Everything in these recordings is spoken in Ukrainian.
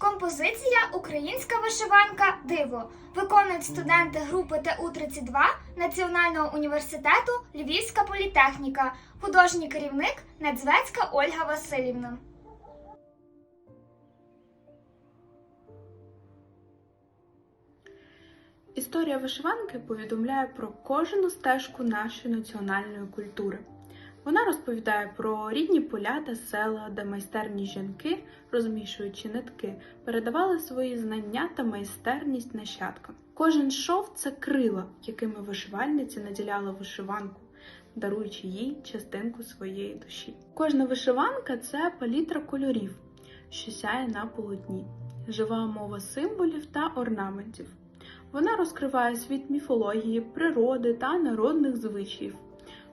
Композиція Українська вишиванка Диво виконують студенти групи ТУ-32 Національного університету Львівська політехніка, художній керівник Недзвецька Ольга Васильівна. Історія вишиванки повідомляє про кожну стежку нашої національної культури. Вона розповідає про рідні поля та села, де майстерні жінки, розмішуючи нитки, передавали свої знання та майстерність нащадкам. Кожен шов це крила, якими вишивальниці наділяла вишиванку, даруючи їй частинку своєї душі. Кожна вишиванка це палітра кольорів, що сяє на полотні, жива мова символів та орнаментів. Вона розкриває світ міфології, природи та народних звичаїв.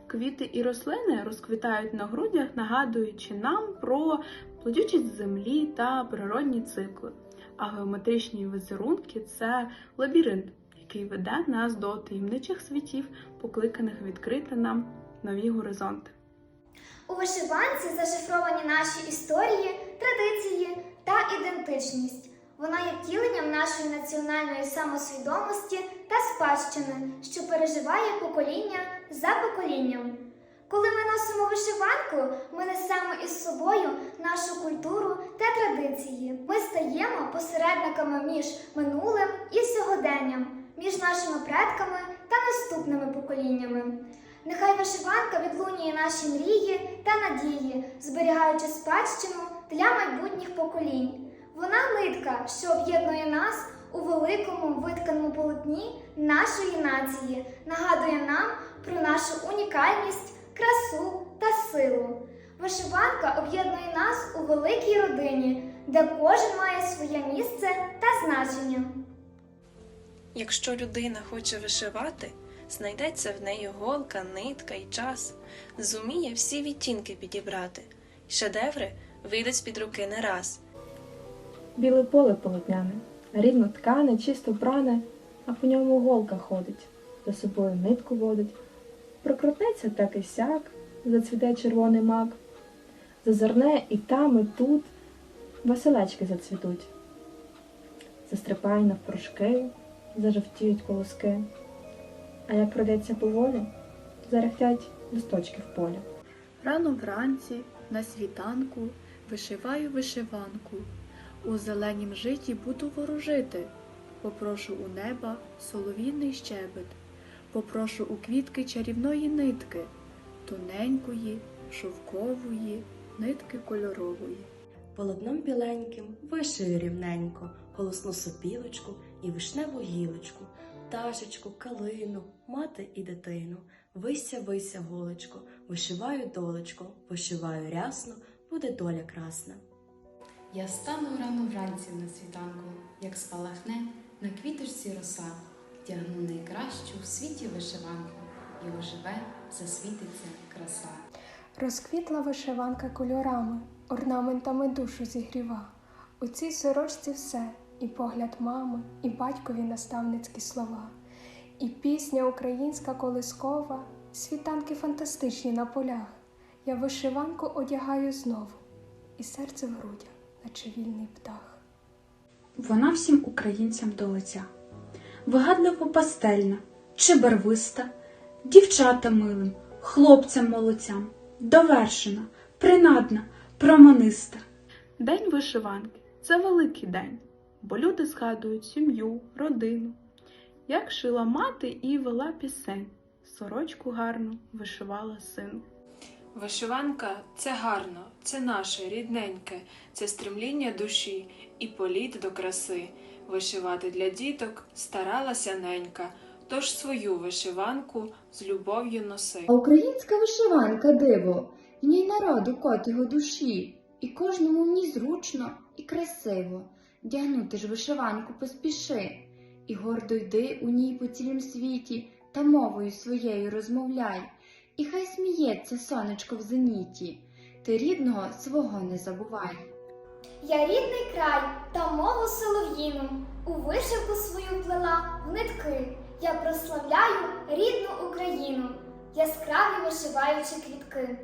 Квіти і рослини розквітають на грудях, нагадуючи нам про плодючість землі та природні цикли. А геометричні візерунки це лабіринт, який веде нас до таємничих світів, покликаних відкрити нам нові горизонти. У вишиванці зашифровані наші історії, традиції та ідентичність. Вона є втіленням нашої національної самосвідомості та спадщини, що переживає покоління за поколінням. Коли ми носимо вишиванку, ми несемо із собою нашу культуру та традиції. Ми стаємо посередниками між минулим і сьогоденням, між нашими предками та наступними поколіннями. Нехай вишиванка відлунює наші мрії та надії, зберігаючи спадщину для майбутніх поколінь. Вона нитка, що об'єднує нас у великому витканому полотні нашої нації, нагадує нам про нашу унікальність, красу та силу. Вишиванка об'єднує нас у великій родині, де кожен має своє місце та значення. Якщо людина хоче вишивати, знайдеться в неї голка, нитка і час, зуміє всі відтінки підібрати, шедеври вийдуть з-під руки не раз. Біле поле полотняне, рівно ткане, чисто пране, а по ньому голка ходить, за собою нитку водить. Прокрутнеться так і сяк, зацвіте червоний мак, зазирне і там, і тут веселечки зацвітуть. Застрипає навпрошки, зажовтіють колоски. А як пройдеться поволі, зарехтять листочки в полі. Рано вранці, на світанку, вишиваю вишиванку. У зеленім житі буду ворожити. Попрошу у неба солов'їний щебет, попрошу у квітки чарівної нитки, тоненької, шовкової, нитки кольорової. Полотном біленьким вишию рівненько, голосну сопілочку і вишневу гілочку, ташечку, калину, мати і дитину. Вися, вися, голочко, вишиваю долечко, вишиваю рясно, буде доля красна. Я стану рано вранці на світанку, як спалахне на квіточці роса, вдягну найкращу в світі вишиванку, і оживе, засвітиться краса. Розквітла вишиванка кольорами, орнаментами душу зігріва. У цій сорочці все, і погляд мами, і батькові наставницькі слова, і пісня українська колискова, світанки фантастичні на полях. Я вишиванку одягаю знову, і серце в грудях, наче вільний птах. Вона всім українцям до лиця. Вигадливо пастельна чи барвиста, дівчата милим, хлопцям молодцям, довершена, принадна, проманиста. День вишиванки це великий день, бо люди згадують сім'ю, родину. Як шила мати і вела пісень, сорочку гарну вишивала син. Вишиванка це гарно, це наше рідненьке, це стремління душі і політ до краси. Вишивати для діток старалася ненька, тож свою вишиванку з любов'ю носи. Українська вишиванка диво, в ній народу кот його душі, і кожному в ній зручно і красиво. Дягнути ж вишиванку поспіши, і гордо йди у ній по цілім світі, та мовою своєю розмовляй, і хай сміється сонечко в зеніті, ти рідного свого не забувай. Я рідний край та мову солов'їну, у вишивку свою плела в нитки. Я прославляю рідну Україну, яскраві вишиваючи квітки.